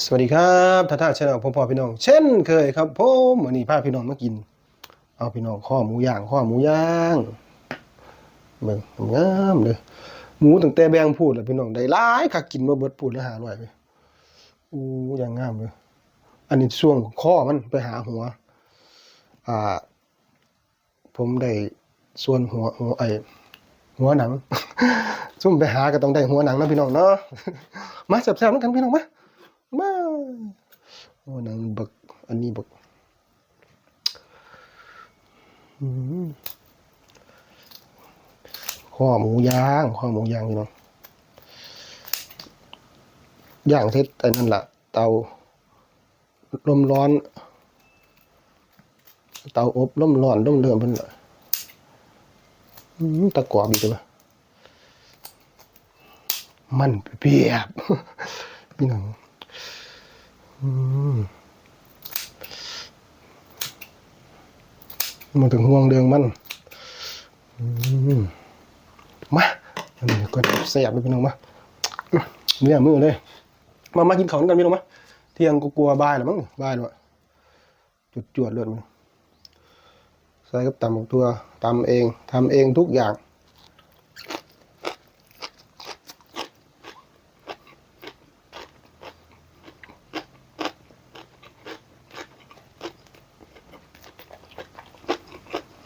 สวัสดีครับท่าท่าชนะผมพ่อพี่น้อง เช่นเคยครับผมวันนี้พาพี่น้องมากิน เอาพี่น้องข้อหมูย่างข้อหมูย่างเบิ่งงามเลยหมูตั้งแต่แบงพูดแล้วพี่น้องได้หลายคักกินบ่เบิดพูดแล้วหาหน่อยไปอู้อย่างงามเลยอันนี้ช่วงข้อมันไปหาหัว อ่า ผมได้ส่วนหัวหัวไอหัวหนังซุ่มไปหาก็ต้องได้หัวหนังนะพี่น้องเนาะมาแซ่บๆแล้วกันพี่น้องมา มาหัวหนังบัก อันนี้บักอืมข้อหมูย่างข้อหมูย่างพี่น้องย่างเสร็จไอ้นั่นล่ะเตาลมร้อน เตาอบลมร้อนลมเลื่อมเพิ่นละอืมตะกอบอีกตัวมันเปียบพี่น้อง มาถึงห่วงเดืองมันมาอันนี้ก็แสบเลยพี่น้องมาเนี่ยมือเลย มามากินของกันพี่น้องมาเที่ยงก็กลัวบ่ายแล้วมั้งบ่ายแล้วอะจุดจวดเลือดมันใส่กับตำตัวตำเองทำเองทุกอย่าง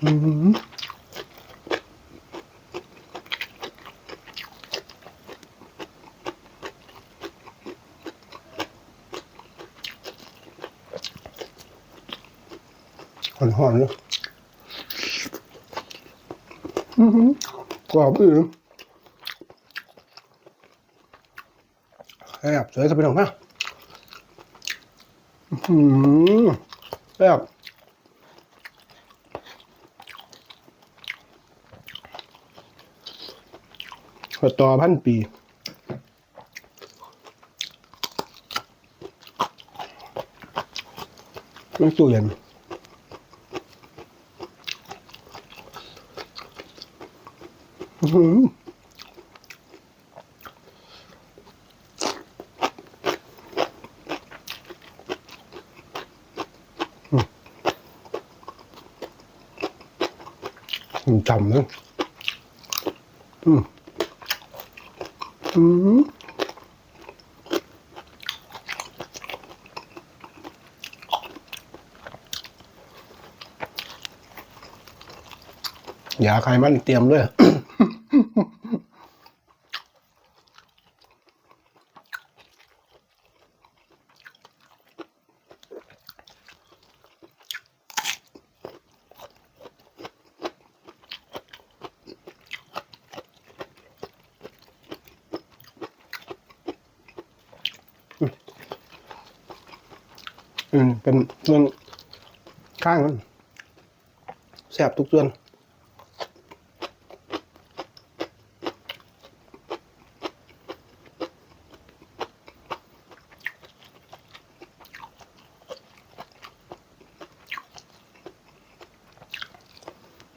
อืม หอนหอนๆเลยอือหือกรอบอือแซ่บสวยครับพี่น้องมาอื้อหือแซ่บกระต่อพันปีไม่ตู้เย็นอื้อหืออืม จำเลยอืม อืมอย่าใครมันเตรียมด้วย อืม เป็นส่วนข้างมันแสบทุกส่วน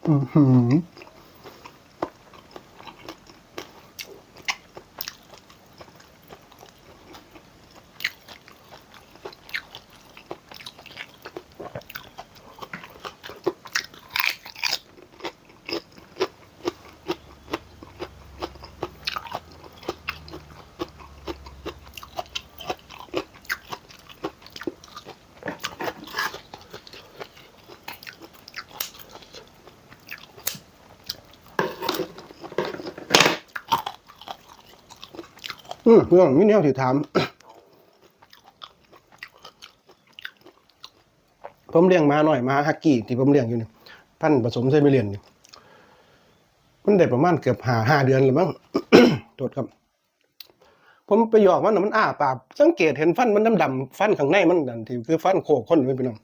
อือ อืมเรื่อนี้แนวที่ถาม ผมเลี้ยงมาหน่อยมาฮักกี้ที่ผมเลี้ยงอยู่นี่พันผสมไซบีเรียนนี่มันได้ประมาณเกือบหาห้าเดือนแล้วมั้งโทษครับ ผมไปหยอกมันนะมันอ้าปากสังเกตเห็นฟันมันดำๆฟันข้างในมันนั่นที่คือฟันโคกคนนี่พี่น้อง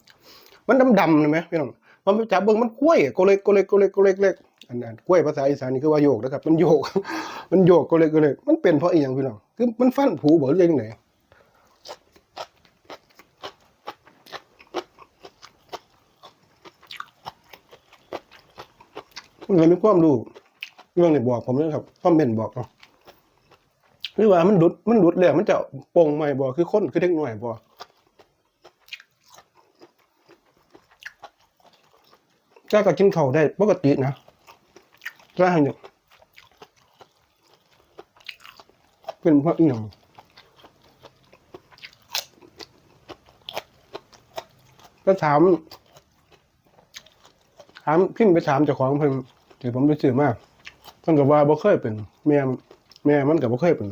มันดำๆเลยไหมพี่น้อง มันไปจับเบิ่งมันกล้วยโกเล็กโกเล็กโกเล็กโกเล็กเล็กอันนั้นกล้วยภาษาอีสานนี่คือว่าโยกนะครับ มันโยก มันโยกโกเล็กโกเล็กมันเป็นเพราะอีหยังพี่น้องคือมันฟันผุบ่หรือยังไงมันเลยมีความรู้เรื่องนี้บอกผมเลยครับคอมเมนบอกเนาะหรือว่ามันหลุดมันหลุดแล้วมันจะโป่งใหม่บ่คือคนคือเด็กหน่อยบ่จ้า ก็ก็กินข้าวได้ปกตินะจ้างเนี่ยเป็นเพราะอีหยังก็ถามถามพิมพ์ไปถามเจ้าของเพิ่นที่ผมไปซื้อมาเพิ่นก็ว่าบ่เคยเป็น แม่แม่มันก็บ่เคยเป็น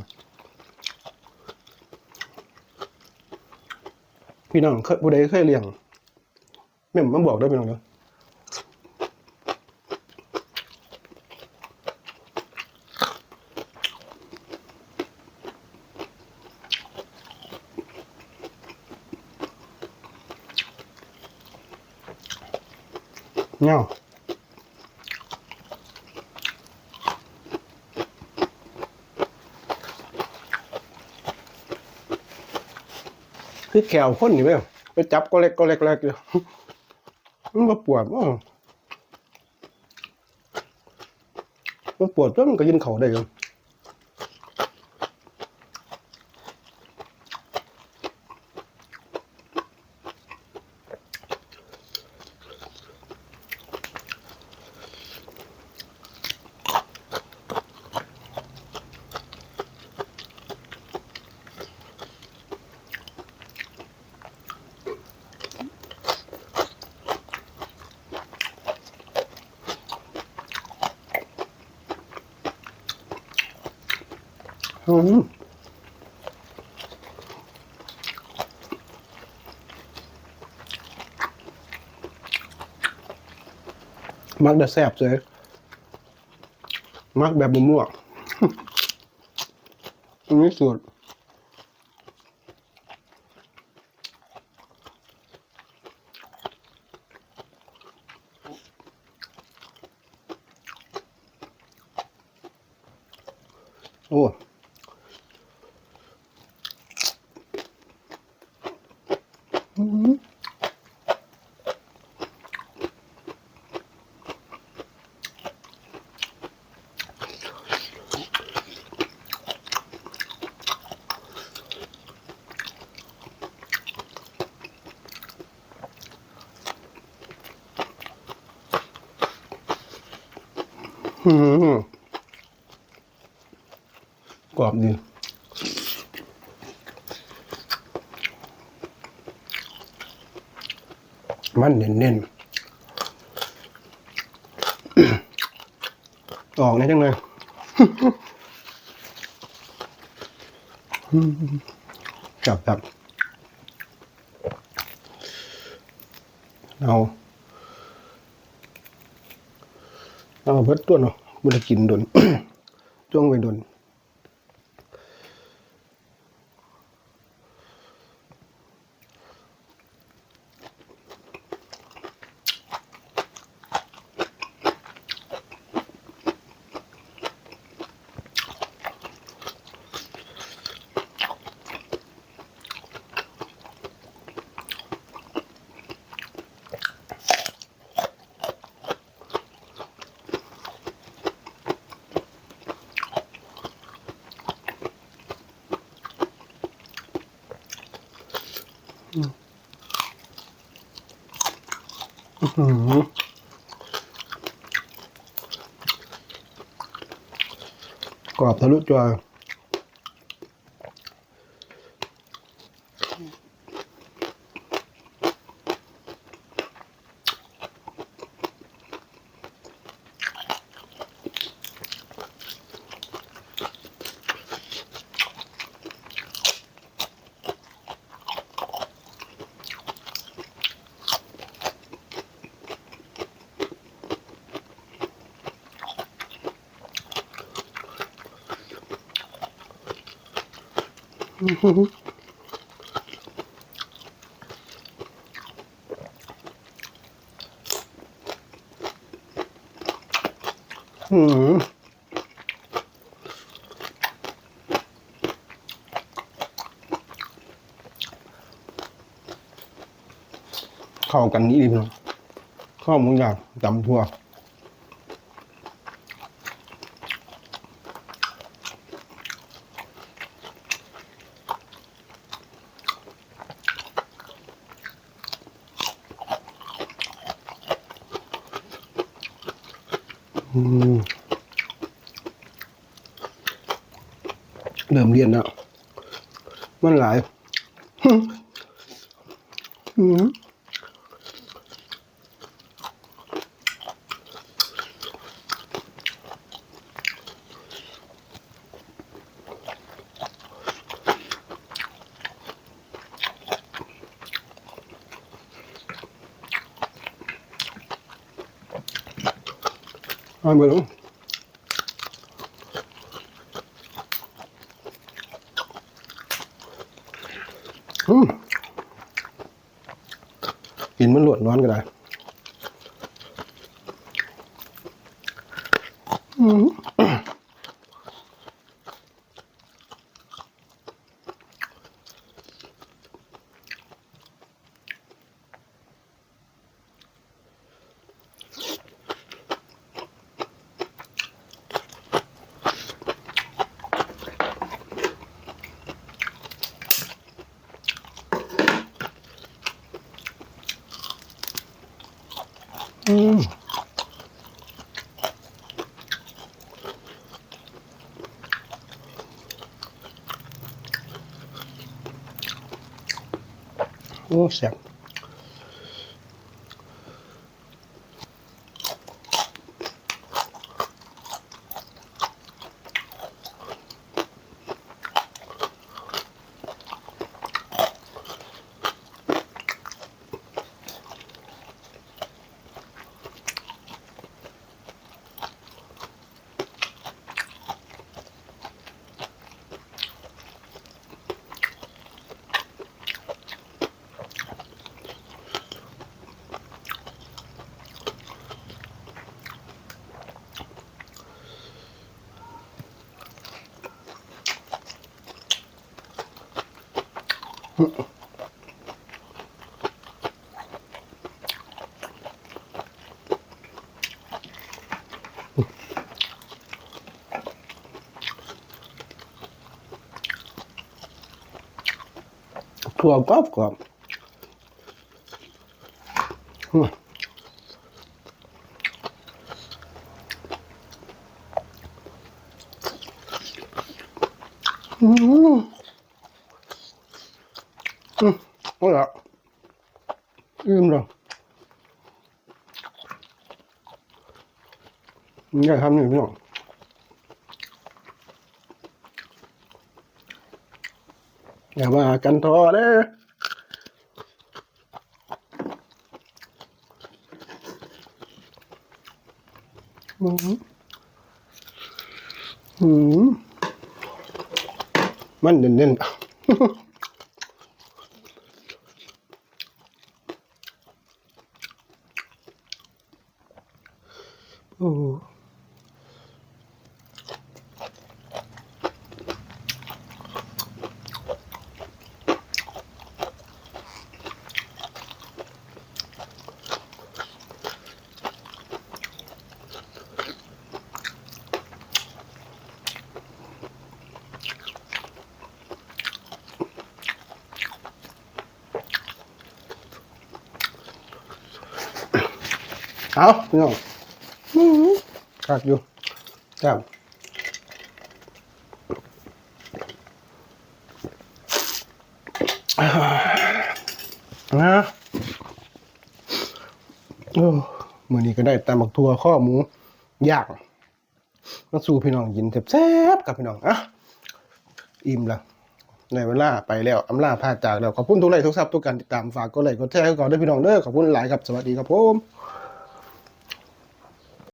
พี่น้องเคยผู้ใดเคยเลี้ยงแม่มันบอกได้พี่น้องเด้อ เนาคือแขวคนนี่แม่งไปจับก็เล็กก็เล็กเล็กอยู่มันมาปวดว่ามันปวดแล้วมันก็ยินเขาได้อยู่ อืมมักแต่แซ่บเลยมักแบบมั่วอันนี้สูตรโอ้ กรอบดีมันเน้นๆออกได้จังเลยจับจับเอา เอาเบิดตัวเนาะบ่ได้กินโดนจ้วงไปโดน หือกรอบทะลุจอ อืมเข้ากันนี้ดีเนาะข้าวหมูย่างจำทั่ว เริ่มเรียนแล้ว มันหลาย อืม Ai mà đúng. Ừ. กินมันหลว อืมโอ้แซ่บ ถั่วกรอบกรอบอืมอืมอืมโอ้ยอะ อิ่มแล้วนี่ทำหนี่พี่น้องอย่าว่ากันทอเด้ออืมอืมมันเด่นๆ เอาพี่น้องอือหือคักอยู่จ้านะโอ้มือนี้ก็ได้ตำบักทัวข้อหมูย่างมาสู่พี่น้องกินแซ่บๆกับพี่น้องอะอิ่มละในเวลาไปแล้วอำลาพาจากแล้ว ขอบคุณทุกไลค์ทุกซับทุกการติดตามฝากกดไลค์กดแชร์ก่อนด้วยพี่น้องเด้อขอบคุณหลายครับ สวัสดีครับผม